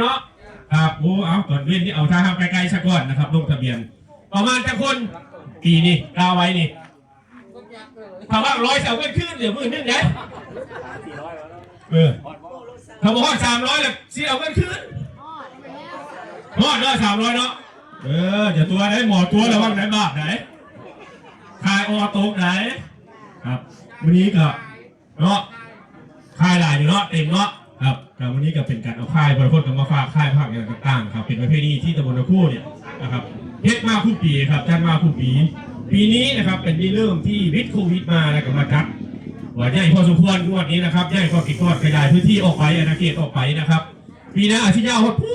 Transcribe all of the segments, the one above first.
เนาะครับโอ้เอาก่อนเว้นนี่เอาท่าทางไกลๆซะก่อนนะครับลงทะเบียน ประมาณจะคนปีนี่กาไว้นี่ถ้าว่าร้อยเสาก็ขึ้นเดี๋ยวมือนึงไงเออถ้าบอกว่าสามร้อยแล้วสิเอาก็ขึ้นรอดเนาะสามร้อยเนาะเออจะตัวไหนหมอตัวระวังไหนบาปไหนคายออโตกไหนครับวันนี้ก็เนาะค่ายหลายอยู่เนาะเต็มเนาะ ครับแต่วันนี้ก็เป็นการเอาค่ายบริโภคกับมาฝากค่ายภาคอย่างต่างๆครับเป็นประเพณีที่ตำบลตะคู่เนี่ยนะครับเฮ็ดมาคู่ปีครับจัดมาคู่ปี ปีนี้นะครับเป็นที่เริ่มที่วิทโควิดมาแล้วก็มาจัดว่าใหญ่พอสมควรงวดนี้นะครับใหญ่กว่ากี่กอดขยายพื้นที่ออกไปอาณาเขตออกไปนะครับ ปีหน้าอาชิยาวหดพู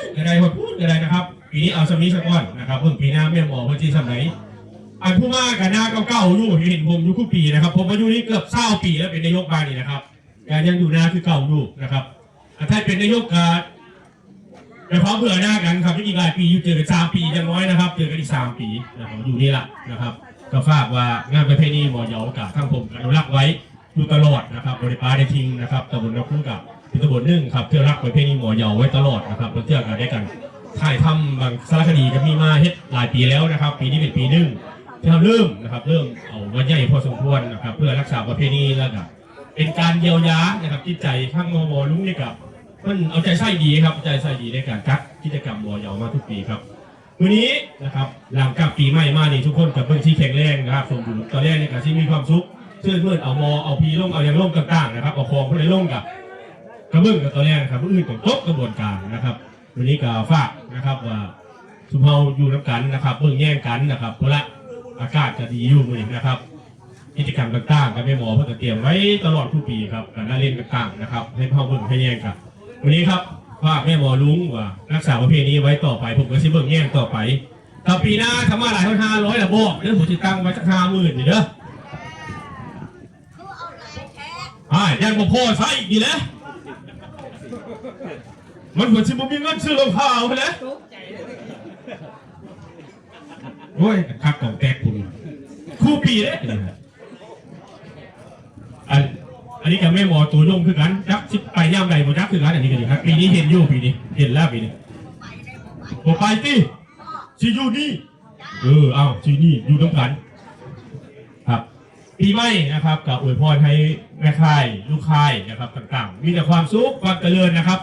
ดอะไรหดพูดอะไรนะครับ ปีนี้เอาสมีสักก้อนนะครับเพิ่งปีหน้าแม่หมอพิ่งที่สมัยอันผู้ว่ากับหน้าเก่าๆอยู่เห็นผมอยู่คู่ปีนะครับ ผมอายุนี้เกือบเศร้าปีแล้วเป็นนายกบาลนี่นะครับ ยังอยู่หน้าคือเก่าอยู่นะครับถ้าเป็นนายกการไปพร้อมเผื่อหน้ากันครับอีกหลายปีอยู่เจอกันสามปีอย่างน้อยนะครับเจอกันอีกสามปีนะครับอยู่นี่แหละนะครับ ก็ฝากว่างานประเพณีหมอเหยากับทางผมอนุรักษ์ไว้อยู่ตลอดนะครับบริปาได้ทิ้งนะครับตำบลนคู่กับเป็นตำบลหนึ่งครับเพื่อรักประเพณีหมอเหยาไว้ตลอดนะครับเราเที่ยวกันได้กันถ่ายทำบางสารคดีก็มีมาเฮ็ดหลายปีแล้วนะครับ ปีนี้เป็นปีหนึ่งที่เราเริ่มนะครับเริ่มเอาวันใหญ่พอสมควรนะครับเพื่อรักษาประเพณีแล้วก็ เป็นการเยียวยานะครับจิตใจข้างมมลุงนี่กับมันเอาใจใส่ดีครับใจใส่ดีในการจัดกิจกรรมมอยอมาทุกปีครับวันนี้นะครับหลังจากปีใหม่มานี่ทุกคนกับเพื่อนที่แข็งแรงนะครับสมบูรณ์ตอนแรกเนี่ยกับที่มีความสุขเชื่อเพื่อนเอามอเอาพีลงเอาอย่างลงต่างๆนะครับเอาคองเพื่อนลงกับกระเบื้องกับตอนแรกนะครับอื่นต้องจบกระบวนการนะครับวันนี้ก็ฝากนะครับว่าสุภาอยู่น้ำกันนะครับเบิ่งแย่งกันนะครับเพราะละอากาศจะดีอยู่มือนะครับ กิจกรรมต่างๆกับแม่หมอเพื่อเตรียมไว้ตลอดทุกปีครับการน่าเล่นต่างๆนะครับ ให้พ่อเบิ่งให้แย่งครับวันนี้ครับฝากแม่หมอลุงว่ารักษาประเพณีไว้ต่อไปผมก็สิเบิ่งแย่งต่อไปถ้าปีหน้าทำมาหลายห้าร้อยละบอกเดี๋ยวผมจะตั้งไว้สักห้าหมื่นนี่เด้ออ่ายังบ่พอใช่อีกดีแล้วมันเหมือนสิบมีเงินซื้อรองเท้าไปแล้วโอ้ยคักของแตกคุณคู่ปีเลย อันนี้กับแม่หมอตัวยงคือกันจักสิไปย่ำใดบ่จักคือกันอันนี้กันดีครับปีนี้เห็นอยู่ปีนี้เห็นแล้วปีนี้บ่ไปติสิอยู่นี่เออเอาสินี่อยู่น้ำกันครับปีใหม่นะครับกับอวยพรให้แม่ค่ายลูกค่ายนะครับต่างๆ มีแต่ความสุขความเจริญนะครับ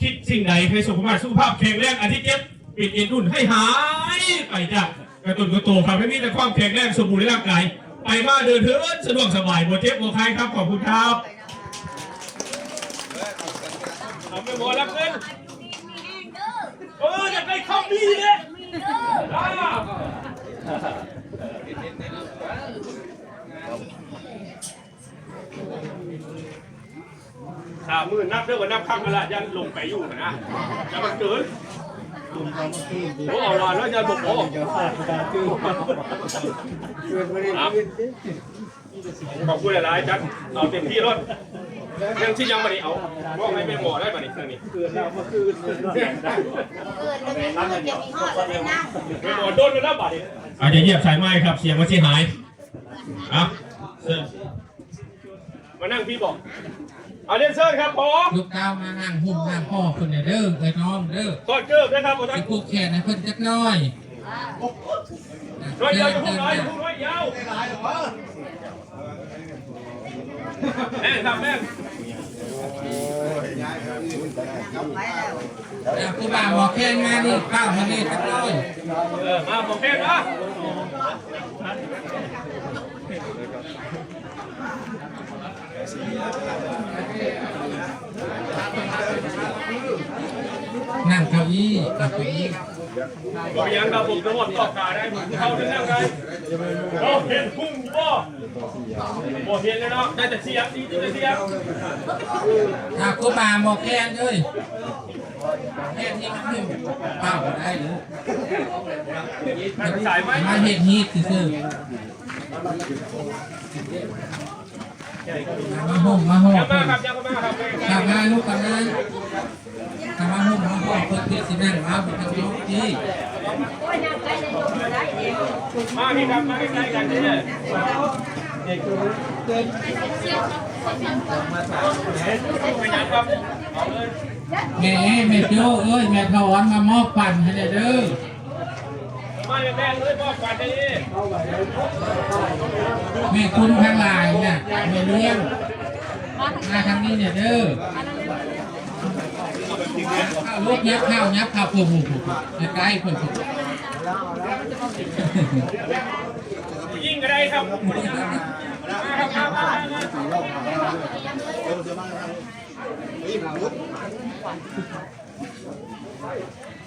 คิดสิ่งใดให้สุขภาพสุขภาพแข็งแรงอาทิตย์เจ็บปิดเอ็นรุ่นให้หายไปจากกระตุนกระโตครับให้มีแต่ความแข็งแรงสมบูรณ์ในร่างกาย ไปมาเดินเถินสะดวกสบายบัวเจ็บบัวใครครับ ขอบคุณครับเอาไปหมดรับเงินเอออยากได้คำดีเลยอ้าสามมื่นนับเด้อว่านับข้างกันละยันลงไปอยู่นะอย่ามันเกิน โอ้เอาละแล้วยันบอกโอ้ขอบคุณหลายๆจัดเอาเต็มที่รถยังที่ยังมาดิเอาว่าไม่เป็นหมอได้มาดิเครื่องนี้เกินแล้วก็คือเกิดจะมีข้อจะมีข้อเลยนะไม่หมอโดนกันแล้วบัดนี้อาจจะเหยียบสายไม้ครับ เสียงมันเสียหายอะมานั่งพี่บอก เอาเรียนเชิญครับผมลูกเก้าวมาห่างหุ่มห่างพ่อคนเนี่ยเด้อเอ้ยน้องเด้อกอดเกิบนะครับผมไปท่านผูกแขนให้เพิ่นจักหน้อยน้อยเดิยาวนจะพูเดิดนน้อยเดิจะนพูดน้อยยาวแม่ครับแม่อะผู้บ่าวบอกแค่งานนี่เก้าวมานี่จักหน้อยเออมาผมแม่นะ นั่งเก้าอี้กับเก้าอี้บอกยังครับผมจะหมดต่อขาได้ผมเข้าถึงยังไงเราเห็นพุ่งบ่บ่เห็นเลยเนาะได้แต่เสียงดีแต่เสียงถ้าผู้บ่าวบอกแค่นเลยแค่ที่มันอยู่เป้าก็ได้หรือสายไหมมาเห็นฮีทซื่อๆ มาห่มมาห่มยังมาครับมาครับกลับมาลูกกลับมากลับมาห่มมาห่มเพื่อที่สินั่งเอาไปทำโยกที่มาพี่ครับมาใกล้กันนี่เลยไปยังครับเอาเลยแม่แม่โจ้เอ้ยแม่ถอนมามอบปั่นให้เด้อ แม่เลยบอกก่อนนี้แม่คุณทั้งหลายน่ะแม่เลี้ยงมาทางนี้เนี่ยเด้อข้าวลูกยับข้าวยับข้าวผูผูผูใกล้ๆเพิ่นผูยิ่งก็ได้ครับคื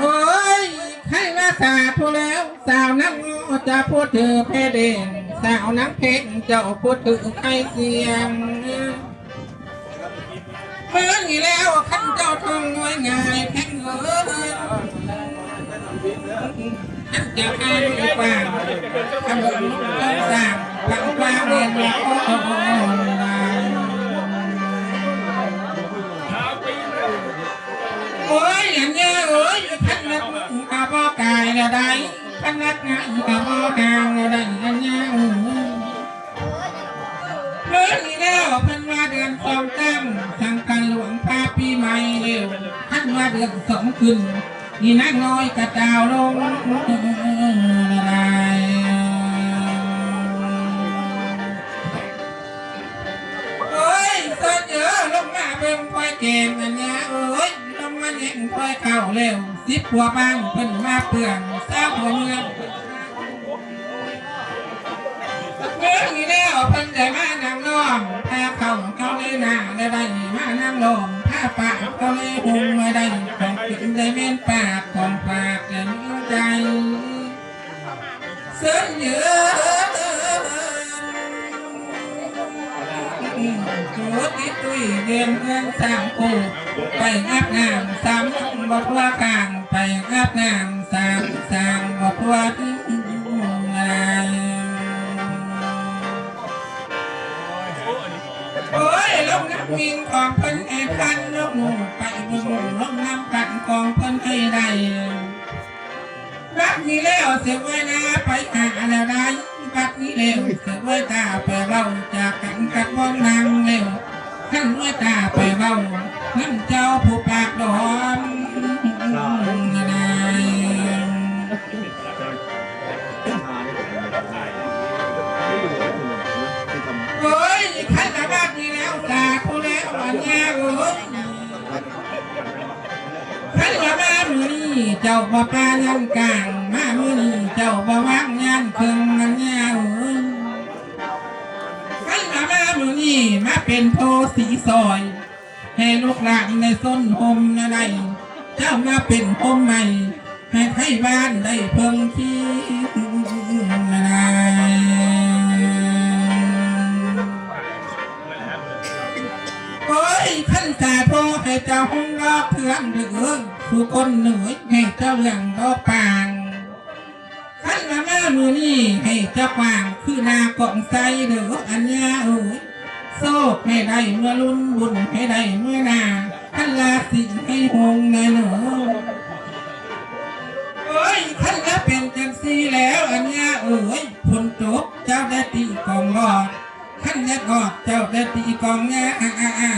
โอ้ยใครว่าสาธุแล้ว สาวนักจะพูดถือเพเดงสาวนักเพชรจ้าพูดถือใครเสียงเมื่อนี้แล้วขันเจ้าทองง่อยง่ายแข็งเอ้ยขันจะให้ลูกว่าทำบุญต้องสร้างทำความเรียนรู้ กายละได้ขันนักงานอาบกางละได้อย่างเงี้ยเมื่อนี้แล้วพิ่นว่าเดือนสองตั้งทางการหลวงพาปีใหม่เร็วท่านว่าเดือนสองขึ้นนี่นางน้อยกระจาวลงละลายโอ้ยสดเยอะลงมาเบิ่งควายเกมอันเนี้ยเอ้ย ลงมาเล่นควายเข่าเร็วสิบหัวบ้างเพิ่นมาเปลืองสาวหัวเมืองเมื่อนี้แล้วเพิ่นได้มานั่งล้อมพาเขาเขาเลยหน้าได้ได้มานั่งล้อมพาปากเขาเลยหุงไม่ได้ของกินได้เม่นปากของปากแต่มีใจเสื้อเยอะ จุดติดตุยเรียนเงินสางกูไปอาบน้ำสามบ่ทั่วกลางไปอาบน้ำสามสามบ่ทั่วงานโอ้ยลงน้ำมิงของเพิ่นไอ้พันลงไปเบิ่งลงน้ำกันของเพิ่นให้ได้บัดนี้แล้วเสียไว้นะไปหาอะไรบัดนี้แล้วเสียไว้ตา เจ้าบ่ปายันกลางมามือนี้เจ้าบ่วางยันครึ่งมันยาวขันว่ามามือนี้มาเป็นโพสีซอย ให้ลูกหลานในส้นหมอะไรเจ้ามาเป็นหมใหม่ ให้ไทยบ้านได้เพิ่งที่อะไรโอ้ยขันตาโพให้เจ้าห้องรอบเถื่อนเดือ ผู้คนหนื่ยให้เจ้าเรื่องรอปางขันมาแม่มือนี่ให้เจ้ากวางคือนากาะใสเดืออันเนี้ยเอ้ยโซกให้ได้เมื่อรุ่นบุญให้ได้เมื่อนาขั้นลาสิให้หงในเหนือโอ้ยขันละเป็นจังสีแล้วอันเนี้ยเอ้ยผลจบเจ้าได้ตีกองรอดขันยกอดเจ้าได้ตีกองแง่อ้าอ้าอ้า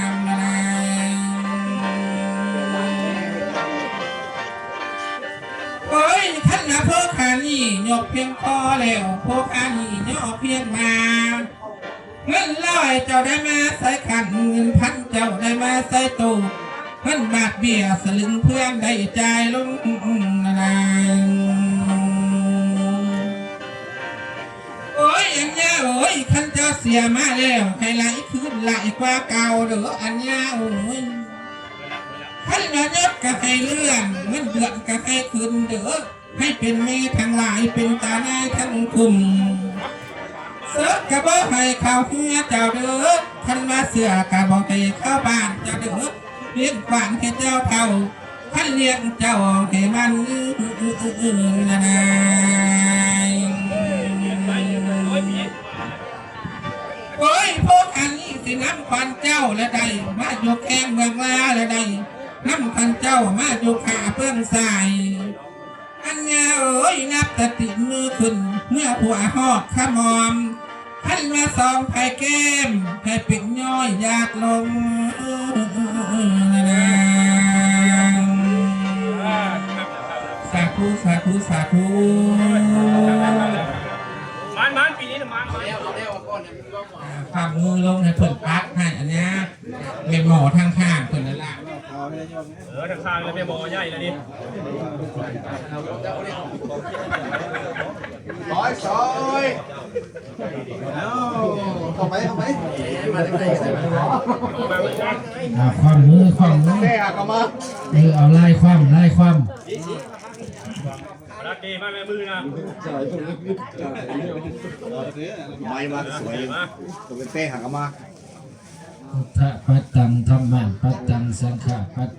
นะพื่อขานี่ยกเพียงคอแล้วพวกขานี่ยกเพียงมาเงินร้อยเจ้าได้มาใส่ขันเงินพันเจ้าได้มาใส่ตู้เงินบาทเบี้ยสลึงเพื่อนได้จ่ายลงอะไรโอ้ยอันเนี้ยโอ้ยขันเจ้าเสียมาแล้วให้ไหลขึ้นไหลกว่าเก่าหรืออันเนี้ยโอ้ยขันระยศก็ให้เลื่อนเงินเดือนก็ให้ขึ้นเด้อ ให้เป็นเมย์ทั้งหลายเป็นตาในาทั้งกลุ่มเสิร์กระเบื้อให้ข่าวเฮียเจ้าเด้อขันมาเสือกระบอกให้เข้าบ้านเจะเดือดเลี้ยงฝันให้เจ้าเท่าขันเลี้ยงเจ้าให้มันอื่นๆนะนายโอ้ยพวกอันนี้สิน้ำควันเจ้าและใดมาอยู่แกงเมืองลาและใดน้ำคันเจ้ามาอยู่ขาเพื่อนใส่ เนี้ยเอ้ยนับแต่ติมือขึ้นเมื่อผัวหอกขมอมขันมาสองไผ่แก้มให้ปิดย่อยยากลงสาธุสาธุสาธุมันมันปีนี้นะมันมัน ความมือลงให้เพิ่นปักให้อันเนี้ยเป็นหมอทางข้างเพิ่นนั่นแหละเออทางข้างแล้วเป็นบ่อใหญ่แล้วนี่ร้อยซอยเข้าไปเข้าไปอ่าความมือความมือแม่เข้ามามือเอาไล่ความไล่ความ รักดีมากแม่มือนะไม้มาสวยตัวเป็นเป้หักมาพุทธปัตตังธรรมังปัตตังสังฆปัต